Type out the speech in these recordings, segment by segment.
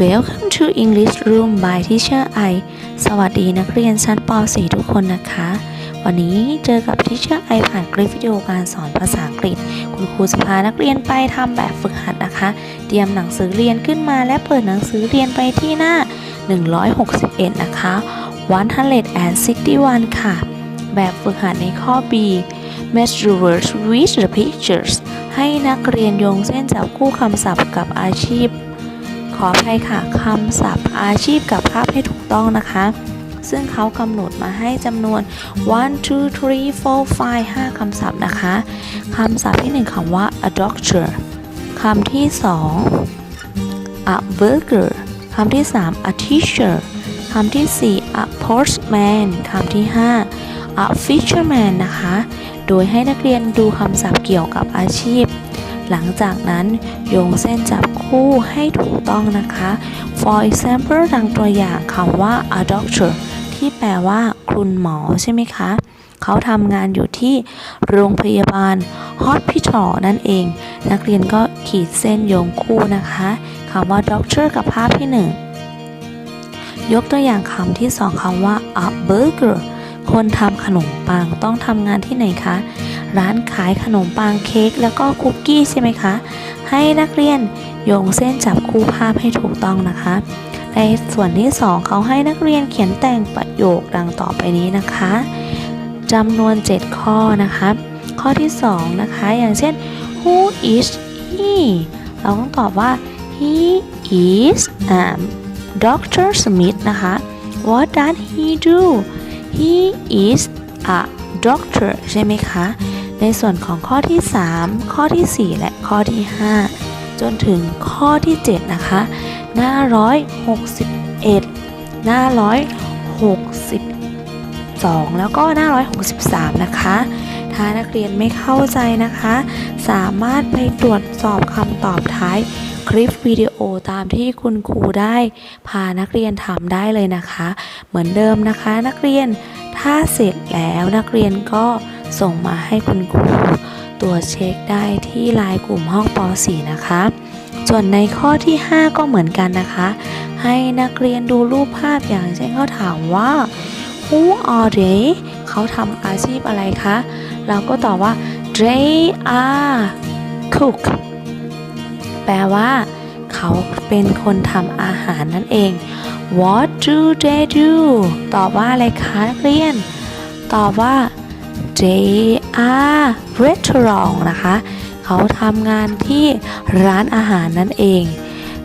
Welcome to English Room by Teacher I สวัสดีนักเรียนชั้นป .4 ทุกคนนะคะ วันนี้เจอกับ Teacher I ผ่านคลิปวิดีโอการสอนภาษาอังกฤษ คุณครูจะพานักเรียนไปทำแบบฝึกหัดนะคะ เตรียมหนังสือเรียนขึ้นมาและเปิดหนังสือเรียนไปที่หน้า 161 นะคะ161 ค่ะ แบบฝึกหัดในข้อ B match the words with the pictures ให้นักเรียนโยงเส้นจับคู่คำศัพท์กับอาชีพ ขออภัยค่ะคำศัพท์อาชีพกับภาพให้ถูกต้องนะคะ ซึ่งเขากำหนดมาให้จำนวน one two three four five 5คำศัพท์นะคะคำศัพท์ที่1คำว่า a doctor คำที่2 a burger คำที่3 a teacher คำที่4 a postman คำที่5 a fisherman นะคะ โดยให้นักเรียนดูคำศัพท์เกี่ยวกับอาชีพ หลังจากนั้นโยงเส้นจับคู่ให้ถูกต้องนะคะ for example ดังตัวอย่างคำว่า a doctor ที่แปลว่าคุณหมอใช่ไหมคะ เขาทำงานอยู่ที่โรงพยาบาล hospital นั่นเอง นักเรียนก็ขีดเส้นโยงคู่นะคะคำว่า doctor กับภาพที่ 1 ยกตัวอย่างคำที่สองคำว่า a burger คนทำขนมปังต้องทำงานที่ไหนคะ ร้านขายขนมปังเค้กแล้วก็คุกกี้ใช่ไหมคะ ให้นักเรียนโยงเส้นจับคู่ภาพให้ถูกต้องนะคะ ในส่วนที่ 2 เขาให้นักเรียนเขียนแต่งประโยคดังต่อไปนี้นะคะจำนวน 7 ข้อนะคะ ข้อที่ 2 นะคะ อย่างเช่น who is he เราต้องตอบว่า he is um, Dr. Smith นะคะ what does he do he is a doctor ใช่ไหมคะ ในส่วนของข้อที่ 3 ข้อที่ 4 และข้อที่ 5 จนถึงข้อที่ 7 นะคะ หน้า 161 หน้า 162 แล้วก็หน้า 163 นะคะ ถ้านักเรียนไม่เข้าใจนะคะ สามารถไปตรวจสอบคำตอบท้ายคลิปวิดีโอตามที่คุณครูได้ พานักเรียนทำได้เลยนะคะ เหมือนเดิมนะคะ นักเรียน ถ้าเสร็จแล้วนักเรียนก็ส่งมาให้คุณครูตรวจเช็คได้ที่ไลน์กลุ่มห้องป .4 นะคะ ส่วนในข้อที่ 5 ก็เหมือนกันนะคะ ให้นักเรียนดูรูปภาพอย่างเช่นเขาถามว่า who are they เขาทำอาชีพอะไรคะ เราก็ตอบว่า they are cook แปลว่า เขาเป็นคนทำอาหารนั่นเอง What do they do ตอบว่าอะไรคะนักเรียน ตอบว่า they are restaurant นะคะ เขาทำงานที่ร้านอาหารนั่นเอง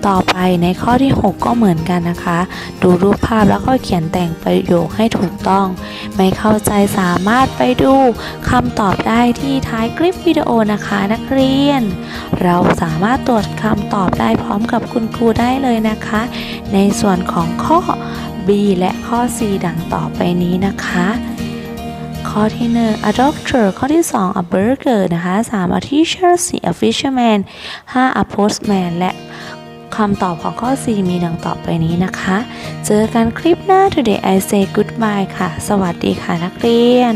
ต่อไปในข้อที่ 6 ก็เหมือนกันนะคะ ดูรูปภาพแล้วก็เขียนแต่งประโยคให้ถูกต้อง ไม่เข้าใจสามารถไปดูคำตอบได้ที่ท้ายคลิปวิดีโอนะคะนักเรียน เราสามารถตรวจคำตอบได้พร้อมกับคุณครูได้เลยนะคะ ในส่วนของข้อ B และข้อ C ดังต่อไปนี้นะคะข้อที่ 1 a doctor ข้อที่ 2 a burger นะคะ 3 a teacher 4 a fisherman 5 a postman และ คำตอบของข้อ C มีดังต่อไปนี้นะคะ เจอกันคลิปหน้า today I say goodbye ค่ะ สวัสดีค่ะนักเรียน